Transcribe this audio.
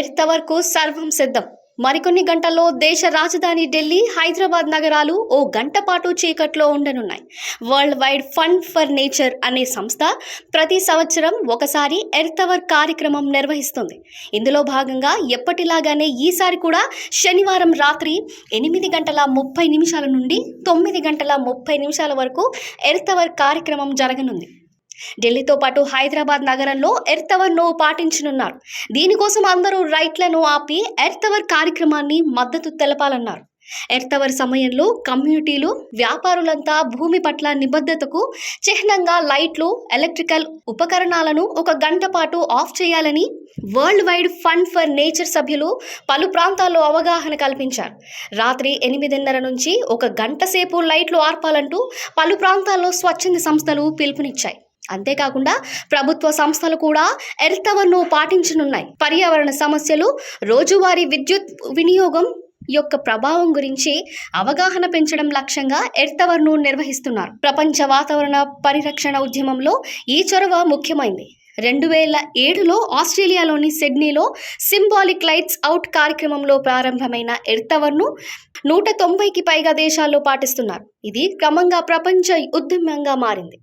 Earth వరకు సర్వం సిద్ధం. మరికొన్ని గంటల్లో దేశ రాజధాని ఢిల్లీ హైదరాబాద్ నగరాలు ఓ గంట పాటు చీకట్లో ఉండనున్నాయి. World wide fund for nature అనే సంస్థ ప్రతి సంవత్సరం ఒకసారి ఎర్త్ అవర్ కార్యక్రమం నిర్వహిస్తుంది. ఇందులో భాగంగా ఎప్పటిలాగానే ఈసారి కూడా శనివారం రాత్రి ఎనిమిది గంటల ముప్పై నిమిషాల నుండి తొమ్మిది గంటల ముప్పై నిమిషాల వరకు ఎర్త్ అవర్ కార్యక్రమం జరగనుంది. ఢిల్లీతో పాటు హైదరాబాద్ నగరంలో ఎర్తవర్ను పాటించనున్నారు. దీనికోసం అందరూ రైట్లను ఆపి ఎర్త్ అవర్ కార్యక్రమాన్ని మద్దతు తెలపాలన్నారు. ఎర్త్ అవర్ సమయంలో కమ్యూనిటీలు వ్యాపారులంతా భూమి పట్ల నిబద్ధతకు చిహ్నంగా లైట్లు ఎలక్ట్రికల్ ఉపకరణాలను ఒక గంట పాటు ఆఫ్ చేయాలని world wide fund for nature సభ్యులు పలు ప్రాంతాల్లో అవగాహన కల్పించారు. రాత్రి ఎనిమిదిన్నర నుంచి ఒక గంట సేపు లైట్లు ఆర్పాలంటూ పలు ప్రాంతాల్లో స్వచ్ఛంద సంస్థలు పిలుపునిచ్చాయి. అంతేకాకుండా ప్రభుత్వ సంస్థలు కూడా ఎర్త్ అవర్ను పాటించనున్నాయి. పర్యావరణ సమస్యలు రోజువారీ విద్యుత్ వినియోగం యొక్క ప్రభావం గురించి అవగాహన పెంచడం లక్ష్యంగా ఎర్త్ అవర్ను నిర్వహిస్తున్నారు. ప్రపంచ వాతావరణ పరిరక్షణ ఉద్యమంలో ఈ చొరవ ముఖ్యమైంది. రెండు వేల ఏడులో ఆస్ట్రేలియాలోని సిడ్నీలో సింబాలిక్ లైట్స్ అవుట్ కార్యక్రమంలో ప్రారంభమైన ఎర్తవర్ను నూట తొంభైకి పైగా దేశాల్లో పాటిస్తున్నారు. ఇది క్రమంగా ప్రపంచ ఉద్యమంగా మారింది.